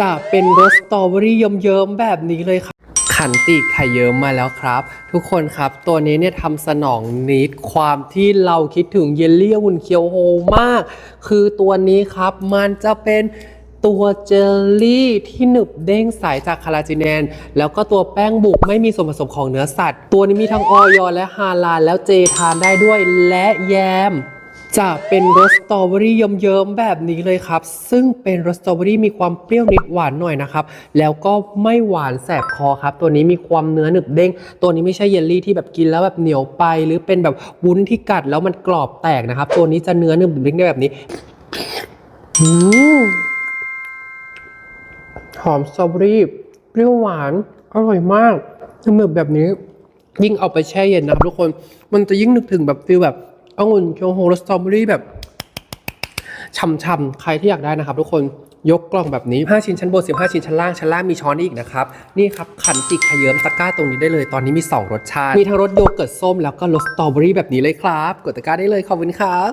จะเป็นรสสตรอเบอรี่เยิ้มๆแบบนี้เลยครับขันติไข่เยิ้มมาแล้วครับ ทุกคนครับ ตัวนี้เนี่ยทำสนองนิดความที่เราคิดถึงเยลลี่อุ่นเคียวโฮมาก คือตัวนี้ครับมันจะเป็นตัวเจลลี่ที่หนึบเด้งใสจากคาราจินแนน แล้วก็ตัวแป้งบุกไม่มีส่วนผสมของเนื้อสัตว์ ตัวนี้มีทั้งออยและฮาลาลแล้วเจทานได้ด้วยและแยม จะเป็นรสสตรอเบอรี่เยิ้มๆแบบนี้เลยครับ ซึ่งเป็นรสสตรอเบอรี่มีความเปรี้ยวนิดหวานหน่อยนะครับ แล้วก็ไม่หวานแสบคอครับ ตัวนี้มีความเนื้อหนึบเด้ง ตัวนี้ไม่ใช่เยลลี่ที่แบบกินแล้วแบบเหนียวไป หรือเป็นแบบวุ้นที่กัดแล้วมันกรอบแตกนะครับ ตัวนี้จะเนื้อหนึบเด้งได้แบบนี้อหอมสตรอเบอรี่เปรี้ยวหวานอร่อยมากหนึบแบบนี้ ยิ่งเอาไปแช่เย็นนะครับทุกคน มันจะยิ่งนึกถึงแบบฟิลแบบ องุ่นเคียวโฮรสตรอเบอรี่แบบช่ำๆใครที่อยากได้นะครับ ทุกคนยกกล่องแบบนี้ 5 ชิ้นชั้นบน 15 ชิ้นชั้นล่าง ชั้นล่างมีช้อนอีกนะครับ นี่ครับ ขันจิกขยเยิ้มตะกร้าตรงนี้ได้เลย ตอนนี้มี 2 รสชาติ มีทั้งรสโยเกิร์ตส้มแล้วก็รสสตรอเบอรี่แบบนี้เลยครับ กดตะกร้าได้เลยขอบคุณครับ